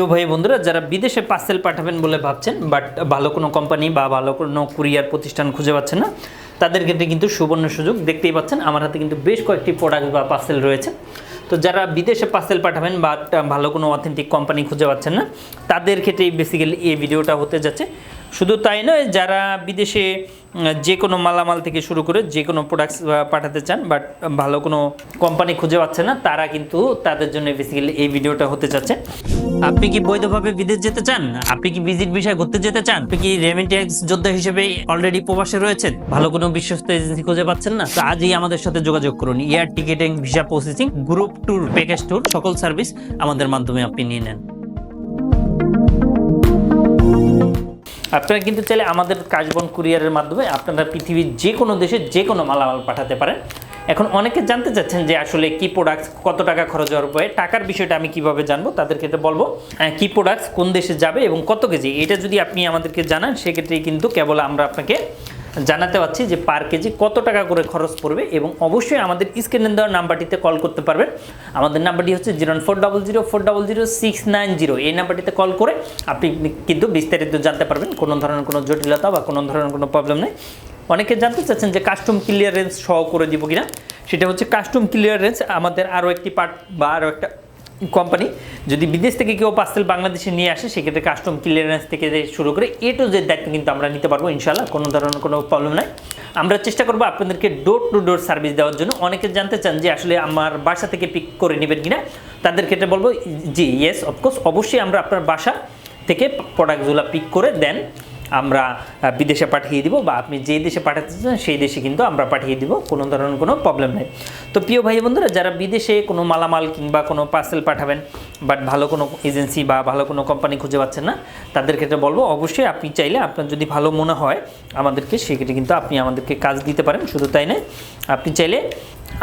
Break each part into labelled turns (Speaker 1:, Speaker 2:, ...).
Speaker 1: তো ভাই বন্ধুরা, যারা বিদেশে পার্সেল পাঠাবেন বলে ভাবছেন বাট ভালো কোনো কোম্পানি বা ভালো কোনো কুরিয়ার প্রতিষ্ঠান খুঁজে পাচ্ছেন না, তাদের ক্ষেত্রে কিন্তু সুবর্ণ সুযোগ। দেখতেই পাচ্ছেন, আমার হাতে কিন্তু বেশ কয়েকটি প্রোডাক্ট বা পার্সেল রয়েছে। তো যারা বিদেশে পার্সেল পাঠাবেন বা ভালো কোনো অথেন্টিক কোম্পানি খুঁজে পাচ্ছেন না, তাদের ক্ষেত্রেই বেসিক্যালি এই ভিডিওটা হতে যাচ্ছে। শুধু তাই নয়, যারা বিদেশে যে কোনো মালামাল থেকে শুরু করে যে কোনো প্রোডাক্টস পাঠাতে চান বাট ভালো কোনো কোম্পানি খুঁজে পাচ্ছে না, তারা কিন্তু তাদের জন্য বেসিক্যালি এই ভিডিওটা হতে চাচ্ছে আপনি কি বৈধভাবে বিদেশ যেতে চান? আপনি কি ভিজিট বিষয় ঘুরতে যেতে চান? আপনি কি রেমিটেন্স যোদ্ধা হিসেবে অলরেডি প্রবাসে রয়েছেন? ভালো কোনো বিশ্বস্ত এজেন্সি খুঁজে পাচ্ছেন না? তো আজই আমাদের সাথে যোগাযোগ করুন। Air ticketing visa processing group tour package tour সকল সার্ভিস আমাদের মাধ্যমে আপনি নিয়ে নেন। আপনারা কিন্তু চাইলে আমাদের কাশবন কুরিয়ারের মাধ্যমে আপনারা পৃথিবীর যে কোনো দেশে যে কোনো মালামাল পাঠাতে পারেন। এখন অনেকে জানতে চাচ্ছেন যে আসলে কি প্রোডাক্টস কত টাকা খরচ হওয়ার হবে টাকার বিষয়টা আমি কীভাবে জানব তাদেরকে এটা বলব কি প্রোডাক্টস কোন দেশে যাবে এবং কত কেজি। এটা যদি আপনি আমাদেরকে জানান সেক্ষেত্রে কিন্তু কেবল আমরা আপনাকে জানাতে পারছি যে পার কেজি কত টাকা করে খরচ পড়বে এবং অবশ্যই আমাদের স্ক্রিনে দেওয়া নাম্বারটিতে কল করতে পারবেন। আমাদের নাম্বারটি হচ্ছে zero four double zero four double zero six nine zero এই নাম্বারটিতে কল করে আপনি কিন্তু বিস্তারিত জানতে পারবেন। কোনো ধরনের কোনো জটিলতা বা কোনো ধরনের কোনো প্রবলেম নেই। অনেকে জানতে চাচ্ছেন যে কাস্টম ক্লিয়ারেন্স সহ করে দিব কিনা। সেটা হচ্ছে কাস্টম ক্লিয়ারেন্স আমাদের আরও একটি পার্ট বা আরও একটা কোম্পানি, যদি বিদেশ থেকে কেউ পার্সেল বাংলাদেশে নিয়ে আসে, সেক্ষেত্রে কাস্টম ক্লিয়ারেন্স থেকে শুরু করে এ টু জেড দায়িত্ব কিন্তু আমরা নিতে পারব ইনশাল্লাহ কোনো ধরনের কোনো প্রবলেম নাই। আমরা চেষ্টা করব আপনাদেরকে ডোর টু ডোর সার্ভিস দেওয়ার জন্য। অনেকে জানতে চান যে আসলে আমার বাসা থেকে পিক করে নেবেন কিনা, তাদের ক্ষেত্রে বলব, জি ইয়েস অফকোর্স অবশ্যই আমরা আপনার বাসা থেকে প্রোডাক্টগুলো পিক করে দেন। আমরা বিদেশে পাঠিয়ে দিব বা আপনি যে দেশে পাঠাতে চান সেই দেশে কিন্তু আমরা পাঠিয়ে দিব, কোনো ধরনের কোনো প্রবলেম নেই। তো প্রিয় ভাই বন্ধুরা, যারা বিদেশে কোনো মালামাল কিংবা কোনো পার্সেল পাঠাবেন বাট ভালো কোনো এজেন্সি বা ভালো কোনো কোম্পানি খুঁজে পাচ্ছেন না, তাদের ক্ষেত্রে বলব, অবশ্যই আপনি চাইলে আপনার যদি ভালো মনে হয় আমাদেরকে, সেক্ষেত্রে কিন্তু আপনি আমাদেরকে কাজ দিতে পারেন, শুধু তাই নয়, আপনি চাইলে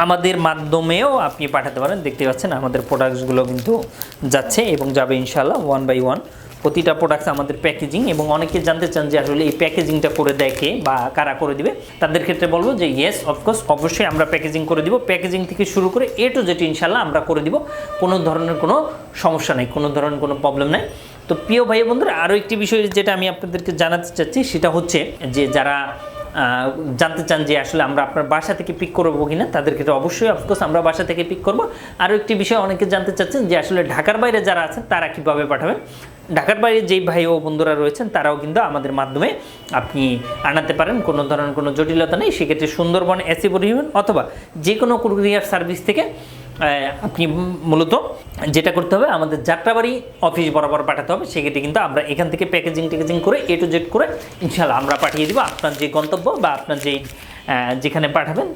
Speaker 1: আমাদের মাধ্যমেও আপনি পাঠাতে পারেন। দেখতে পাচ্ছেন আমাদের প্রোডাক্টসগুলো কিন্তু যাচ্ছে এবং যাবে ইনশাল্লাহ ওয়ান বাই ওয়ান প্রতিটা প্রোডাক্টস আমাদের প্যাকেজিং এবং অনেকে জানতে চান যে আসলে এই প্যাকেজিংটা করে কে বা কারা করে দিবে, তাদের ক্ষেত্রে বলব যে ইয়েস অফকোর্স অবশ্যই আমরা প্যাকেজিং করে দিব। প্যাকেজিং থেকে শুরু করে এ টু জেড ইনশাল্লাহ আমরা করে দিব। কোনো ধরনের কোনো সমস্যা নেই, কোনো ধরনের কোনো প্রবলেম নেই। তো প্রিয় ভাই বন্ধুরা আরও একটি বিষয় যেটা আমি আপনাদেরকে জানাতে চাচ্ছি, সেটা হচ্ছে যে যারা জানতে চান যে আসলে আমরা আপনার বাসা থেকে পিক করব কিনা, তাদের ক্ষেত্রে অবশ্যই অফকোর্স আমরা বাসা থেকে পিক করব। আরও একটি বিষয় অনেকে জানতে চাচ্ছেন যে আসলে ঢাকার বাইরে যারা আছেন, তারা কীভাবে পাঠাবেন? ঢাকার বাইরে যেই ভাই ও বন্ধুরা রয়েছেন, তারাও কিন্তু আমাদের মাধ্যমে আপনি আনাতে পারেন। কোনো ধরনের কোনো জটিলতা নেই। সেক্ষেত্রে সুন্দরবন এসি পরিবহন অথবা যে কোনো কুরিয়ার সার্ভিস থেকে আপনি মূলত যেটা করতে হবে, আমাদের যাত্রাবাড়ি অফিস বরাবর পাঠাতে হবে। সেক্ষেত্রে কিন্তু আমরা এখান থেকে প্যাকেজিং ট্যাকেজিং করে এ টু জেড করে ইনশাল্লাহ আমরা পাঠিয়ে দিব। আপনার যে গন্তব্য বা আপনার যেই যেখানে পাঠাবেন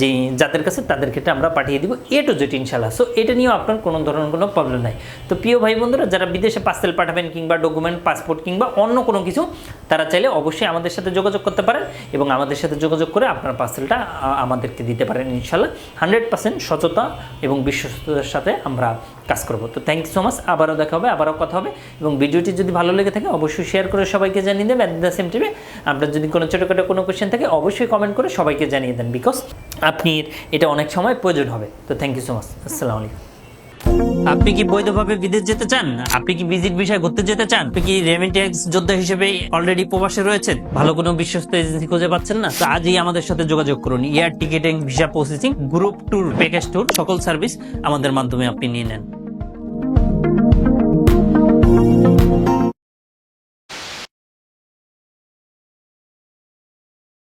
Speaker 1: যে যাদের কাছে তাদের ক্ষেত্রে আমরা পাঠিয়ে দিব এ টু জেড ইনশাল্লাহ সো এটা নিয়েও আপনার কোনো ধরনের কোনো প্রবলেম নাই। তো প্রিয় ভাই বন্ধুরা, যারা বিদেশে পার্সেল পাঠাবেন কিংবা ডকুমেন্ট পাসপোর্ট কিংবা অন্য কোনো কিছু, তারা চাইলে অবশ্যই আমাদের সাথে যোগাযোগ করতে পারেন এবং আমাদের সাথে যোগাযোগ করে আপনার পার্সেলটা আমাদেরকে দিতে পারেন ইনশাল্লাহ হান্ড্রেড পার্সেন্ট সততা এবং বিশ্বস্ততার সাথে আমরা কাজ করব। তো থ্যাংক ইউ সো মাচ আবারও দেখা হবে, আবারও কথা হবে এবং ভিডিওটি যদি ভালো লেগে থাকে, অবশ্যই শেয়ার করে সবাইকে জানিয়ে দেবেন। অ্যাট দ্য সেম টাইমে আপনার যদি কোনো ছোটোখাটো কোনো কোয়েশ্চেন থাকে, অবশ্যই কমেন্ট করে সবাইকে জানিয়ে দেন বিকজ আপনি এটা অনেক সময় প্রয়োজন হবে। তো থ্যাংক ইউ সো মাচ আসসালামু আলাইকুম। আপনি কি বৈধভাবে বিদেশ যেতে চান? আপনি কি ভিজিট বিষয় ঘুরতে যেতে চান? আপনি কি রেমিটেন্স যোদ্ধা হিসেবে অলরেডি প্রবাসে রয়েছেন? ভালো কোনো বিশ্বস্ত এজেন্সি খুঁজে পাচ্ছেন না? তো আজই আমাদের সাথে যোগাযোগ করুন। Air ticketing visa processing group tour package tour সকল সার্ভিস আমাদের মাধ্যমে আপনি নিয়ে নেন।